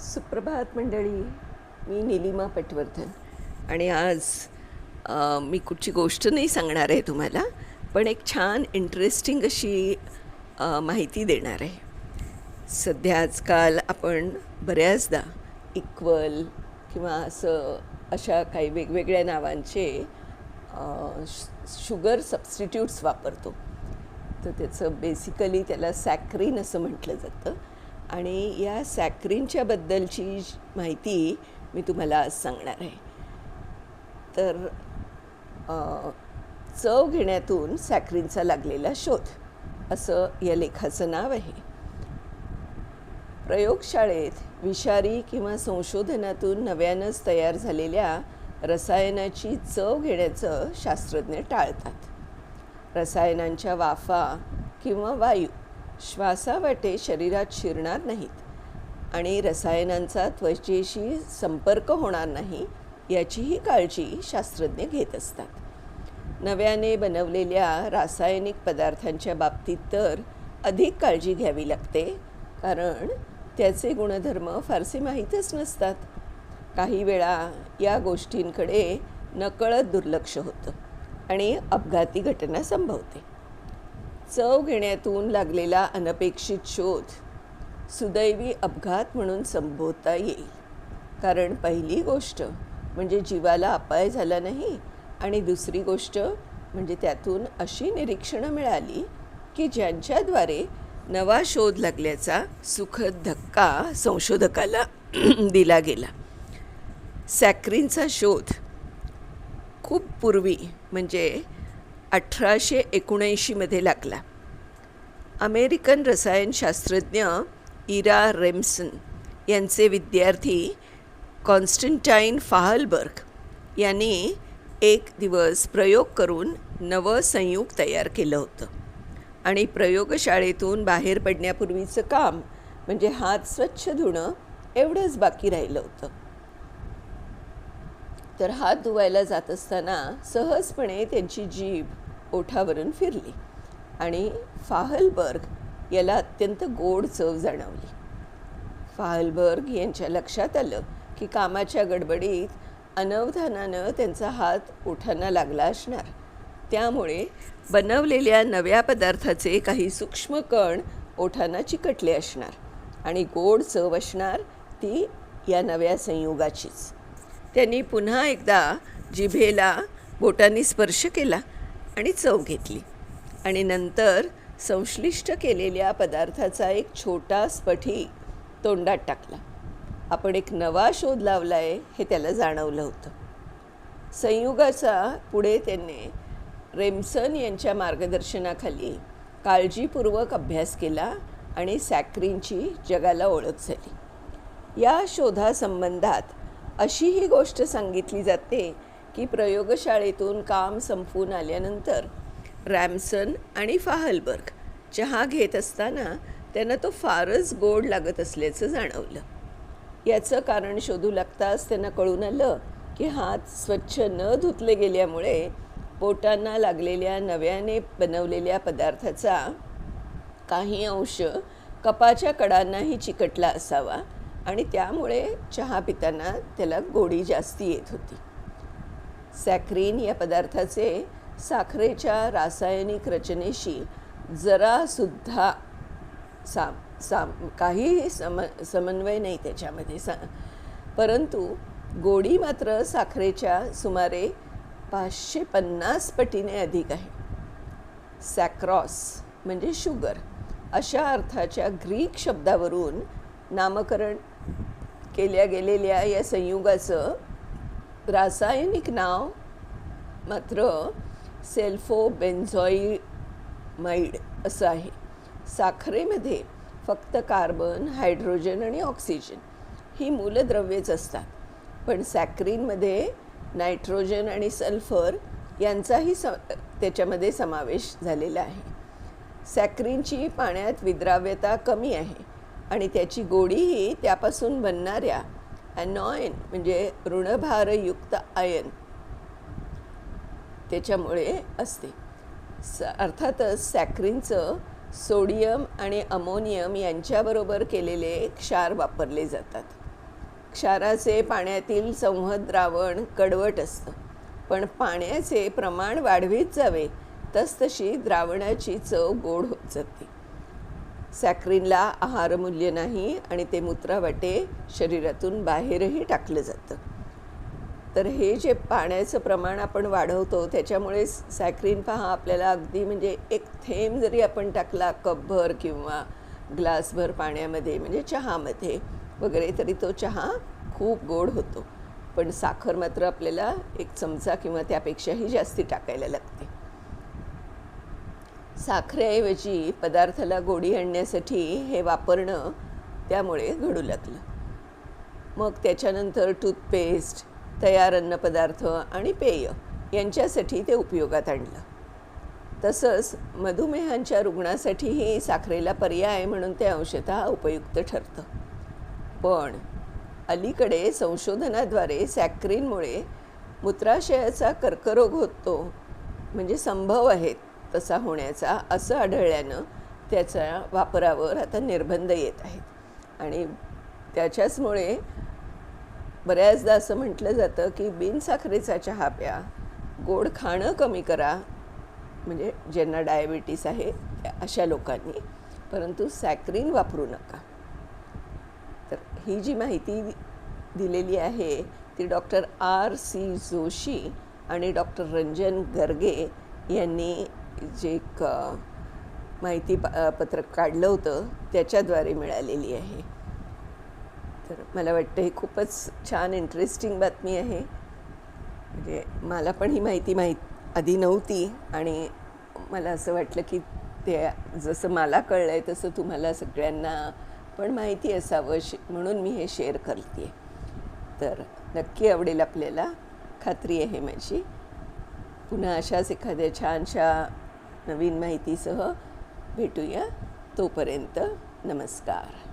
सुप्रभात मंडळी. मी निलिमा पटवर्धन. आणि आज मी कुठची गोष्ट नाही सांगणार आहे तुम्हाला पण एक छान इंटरेस्टिंग अशी माहिती देणार आहे. सध्या आजकाल आपण बऱ्याचदा इक्वल किंवा असं अशा काही वेगवेगळ्या नावांचे श- शुगर सबस्टिट्यूट्स वापरतो. तर त्याचं बेसिकली त्याला सॅक्रीन असं म्हटलं जातं. आणि या सॅक्रिनच्याबद्दलची माहिती मी तुम्हाला आज सांगणार आहे. तर चव घेण्यातून सॅक्रिनचा लागलेला शोध असं या लेखाचं नाव आहे. प्रयोगशाळेत विषारी किंवा संशोधनातून नव्यानंच तयार झालेल्या रसायनाची चव घेण्याचं शास्त्रज्ञ टाळतात. रसायनांच्या वाफा किंवा वायू श्वासावाटे शरीरात शिरणार नाहीत आणि रसायनांचा त्वचेशी संपर्क होणार नाही याचीही काळजी शास्त्रज्ञ घेत असतात. नव्याने बनवलेल्या रासायनिक पदार्थांच्या बाबतीत तर अधिक काळजी घ्यावी लागते कारण त्याचे गुणधर्म फारसे माहीतच नसतात. काही वेळा या गोष्टींकडे नकळत दुर्लक्ष होतं आणि अपघाती घटना संभवते. चव घेण्यातून लागलेला अनपेक्षित शोध सुदैवी अपघात म्हणून संबोधता येईल. कारण पहिली गोष्ट म्हणजे जीवाला अपाय झाला नाही आणि दुसरी गोष्ट म्हणजे त्यातून अशी निरीक्षणं मिळाली की ज्यांच्याद्वारे नवा शोध लागल्याचा सुखद धक्का संशोधकाला दिला गेला. सॅक्रिनचा शोध खूप पूर्वी म्हणजे अठराशे एकोणऐंशीमध्ये लागला. अमेरिकन रसायनशास्त्रज्ञ इरा रेम्सन यांचे विद्यार्थी कॉन्स्टंटाईन फाहलबर्ग यांनी एक दिवस प्रयोग करून नवं संयुग तयार केलं होतं. आणि प्रयोगशाळेतून बाहेर पडण्यापूर्वीचं काम म्हणजे हात स्वच्छ धुणं एवढंच बाकी राहिलं होतं. तर हात धुवायला जात असताना सहजपणे त्यांची जीभ ओठावरून फिरली आणि फाहलबर्ग याला अत्यंत गोड चव जाणवली. फाहलबर्ग यांच्या लक्षात आलं की कामाच्या गडबडीत अनवधानानं त्यांचा हात ओठांना लागला असणार. त्यामुळे बनवलेल्या नव्या पदार्थाचे काही सूक्ष्म कण ओठांना चिकटले असणार आणि गोड चव असणार ती या नव्या संयोगाचीच. त्यांनी पुन्हा एकदा जिभेला बोटांनी स्पर्श केला आणि चव घेतली. आणि नंतर संश्लिष्ट केलेल्या पदार्थाचा एक छोटा स्फटी तोंडात टाकला. आपण एक नवा शोध लावला आहे हे त्याला जाणवलं होतं. संयुगाचा पुढे त्यांनी रेमसन यांच्या मार्गदर्शनाखाली काळजीपूर्वक अभ्यास केला आणि सॅक्रिनची जगाला ओळख झाली. या शोधासंबंधात अशी ही गोष्ट सांगितली जाते की प्रयोगशाळेतून काम संपवून आल्यानंतर रॅमसन आणि फाहलबर्ग चहा घेत असताना त्यांना तो फारच गोड लागत असल्याचं जाणवलं. याचं कारण शोधू लागताच त्यांना कळून आलं की हात स्वच्छ न धुतले गेल्यामुळे पोटांना लागलेल्या नव्याने बनवलेल्या पदार्थाचा काही अंश कपाच्या कडांनाही चिकटला असावा आणि त्यामुळे चहा पिताना त्याला गोडी जास्ती येत होती. सॅक्रीन या पदार्थाचे साखरेच्या रासायनिक रचनेशी जरासुद्धा साम साम काही सम समन्वय नाही त्याच्यामध्ये. सा परंतु गोडी मात्र साखरेच्या सुमारे पाचशे पन्नास पटीने अधिक आहे. सॅक्रॉस म्हणजे शुगर अशा अर्थाच्या ग्रीक शब्दावरून नामकरण केल्या गेलेल्या या संयुगाचं रासायनिक नाव मात्र सेल्फोबेन्झॉईमाइड असं आहे. साखरेमध्ये फक्त कार्बन हायड्रोजन आणि ऑक्सिजन ही मूलद्रव्येच असतात. पण सॅक्रीनमध्ये नायट्रोजन आणि सल्फर यांचाही स त्याच्यामध्ये समावेश झालेला आहे. सॅक्रीनची पाण्यात विद्राव्यता कमी आहे. आणि त्याची गोडीही त्यापासून बनणाऱ्या अनॉयन म्हणजे ऋणभारयुक्त आयन त्याच्यामुळे असते. स अर्थातच सॅक्रिनचं सोडियम आणि अमोनियम यांच्याबरोबर केलेले क्षार वापरले जातात. क्षाराचे पाण्यातील संहत द्रावण कडवट असतं पण पाण्याचे प्रमाण वाढवीत जावे तसतशी द्रावणाची चव गोड होत जाते. सॅक्रिनला आहारमूल्य नाही आणि ते मूत्रावाटे शरीरातून बाहेरही टाकलं जातं. तर हे जे पाण्याचं प्रमाण आपण वाढवतो त्याच्यामुळे सॅक्रिन पहा आपल्याला अगदी म्हणजे एक थेंब जरी आपण टाकला कपभर किंवा ग्लासभर पाण्यामध्ये म्हणजे चहामध्ये वगैरे तरी तो चहा खूप गोड होतो. पण साखर मात्र आपल्याला एक चमचा किंवा त्यापेक्षाही जास्ती टाकायला लागते. साखरेऐवजी पदार्थाला गोडी आणण्यासाठी हे वापरणं त्यामुळे घडू लागलं. मग त्याच्यानंतर टूथपेस्ट तयार अन्नपदार्थ आणि पेय यांच्यासाठी ते उपयोगात आणलं. तसंच मधुमेहांच्या रुग्णासाठीही साखरेला पर्याय म्हणून ते अंशतः उपयुक्त ठरतं. पण अलीकडे संशोधनाद्वारे सॅक्रिनमुळे मूत्राशयाचा कर्करोग होतो म्हणजे संभव आहेत. तसा होण्याचा असं आढळल्यानं त्याच्या वापरावर आता निर्बंध येत आहेत. आणि त्याच्याचमुळे बऱ्याचदा असं म्हटलं जातं की बिनसाखरेचा चहा प्या गोड खाणं कमी करा म्हणजे ज्यांना डायबिटीस आहे त्या अशा लोकांनी परंतु सॅक्रीन वापरू नका. तर ही जी माहिती दिलेली आहे ती डॉक्टर आर सी जोशी आणि डॉक्टर रंजन गर्गे यांनी जे एक माहिती पत्रक काढलं होतं त्याच्याद्वारे मिळालेली आहे. तर मला वाटतं ही खूपच छान इंटरेस्टिंग बातमी आहे. म्हणजे मला पण ही माहिती माहीत आधी नव्हती आणि मला असं वाटलं की ते जसं मला कळलं आहे तसं तुम्हाला सगळ्यांना पण माहिती असावं शे म्हणून मी हे शेअर करते तर नक्की आवडेल आपल्याला. खात्री आहे माझी. पुन्हा अशाच एखाद्या छानशा नवीन माहितीसह भेटूया तोपर्यंत नमस्कार.